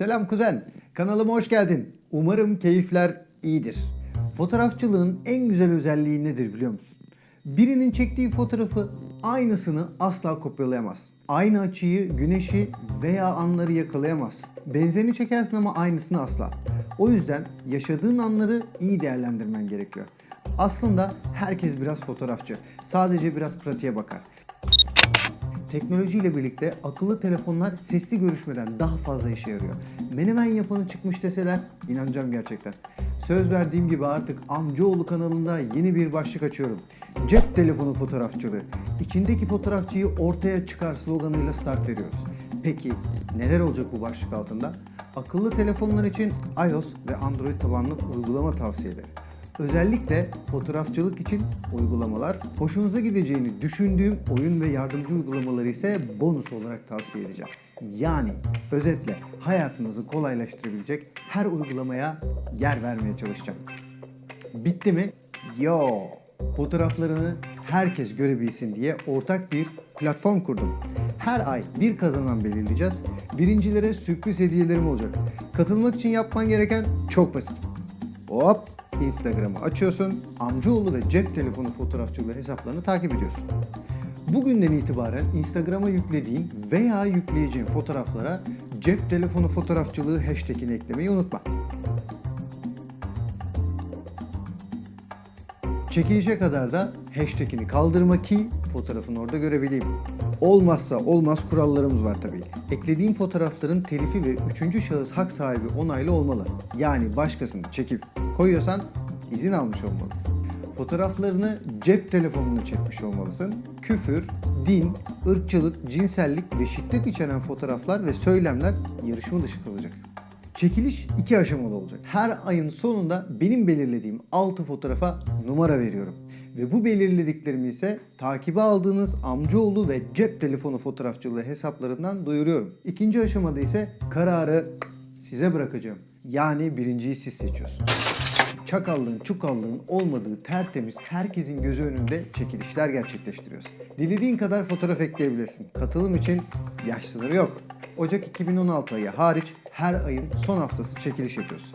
Selam kuzen. Kanalıma hoş geldin. Umarım keyifler iyidir. Fotoğrafçılığın en güzel özelliği nedir biliyor musun? Birinin çektiği fotoğrafı aynısını asla kopyalayamazsın. Aynı açıyı, güneşi veya anları yakalayamazsın. Benzerini çekersin ama aynısını asla. O yüzden yaşadığın anları iyi değerlendirmen gerekiyor. Aslında herkes biraz fotoğrafçı. Sadece biraz pratiğe bakar. Teknolojiyle birlikte akıllı telefonlar sesli görüşmeden daha fazla işe yarıyor. Menemen yapanı çıkmış deseler inanacağım gerçekten. Söz verdiğim gibi artık Amcaoğlu kanalında yeni bir başlık açıyorum. Cep telefonu fotoğrafçılığı. İçindeki fotoğrafçıyı ortaya çıkar sloganıyla start veriyoruz. Peki neler olacak bu başlık altında? Akıllı telefonlar için iOS ve Android tabanlı uygulama tavsiyeleri. Özellikle fotoğrafçılık için uygulamalar, hoşunuza gideceğini düşündüğüm oyun ve yardımcı uygulamaları ise bonus olarak tavsiye edeceğim. Yani özetle hayatınızı kolaylaştırabilecek her uygulamaya yer vermeye çalışacağım. Bitti mi? Yo. Fotoğraflarını herkes görebilsin diye ortak bir platform kurdum. Her ay bir kazanan belirleyeceğiz. Birincilere sürpriz hediyelerim olacak. Katılmak için yapman gereken çok basit. Hop Instagram'ı açıyorsun. Amcaoğlu ve cep telefonu fotoğrafçılığı hesaplarını takip ediyorsun. Bugünden itibaren Instagram'a yüklediğin veya yükleyeceğin fotoğraflara cep telefonu fotoğrafçılığı hashtagini eklemeyi unutma. Çekilişe kadar da hashtagini kaldırma ki fotoğrafını orada görebileyim. Olmazsa olmaz kurallarımız var tabii. Eklediğim fotoğrafların telifi ve üçüncü şahıs hak sahibi onaylı olmalı. Yani başkasını çekip koyuyorsan izin almış olmalısın. Fotoğraflarını cep telefonuna çekmiş olmalısın. Küfür, din, ırkçılık, cinsellik ve şiddet içeren fotoğraflar ve söylemler yarışma dışı kalacak. Çekiliş iki aşamalı olacak. Her ayın sonunda benim belirlediğim 6 fotoğrafa numara veriyorum. Ve bu belirlediklerimi ise takibe aldığınız amcaoğlu ve cep telefonu fotoğrafçılığı hesaplarından duyuruyorum. İkinci aşamada ise kararı size bırakacağım. Yani birinciyi siz seçiyorsunuz. Çakallığın, çukallığın olmadığı tertemiz herkesin gözü önünde çekilişler gerçekleştiriyoruz. Dilediğin kadar fotoğraf ekleyebilirsin. Katılım için yaş sınırı yok. Ocak 2016 ayı hariç her ayın son haftası çekiliş yapıyoruz.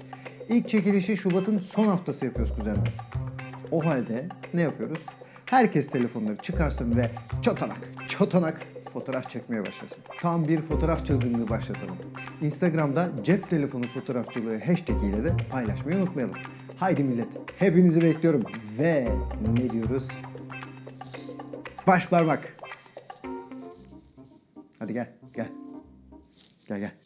İlk çekilişi Şubat'ın son haftası yapıyoruz kuzenler. O halde ne yapıyoruz? Herkes telefonları çıkarsın ve çotanak, çotanak fotoğraf çekmeye başlasın. Tam bir fotoğraf çılgınlığı başlatalım. Instagram'da cep telefonu fotoğrafçılığı hashtag ile de paylaşmayı unutmayalım. Haydi millet, hepinizi bekliyorum. Ve ne diyoruz? Baş parmak. Hadi gel, gel. Gel gel.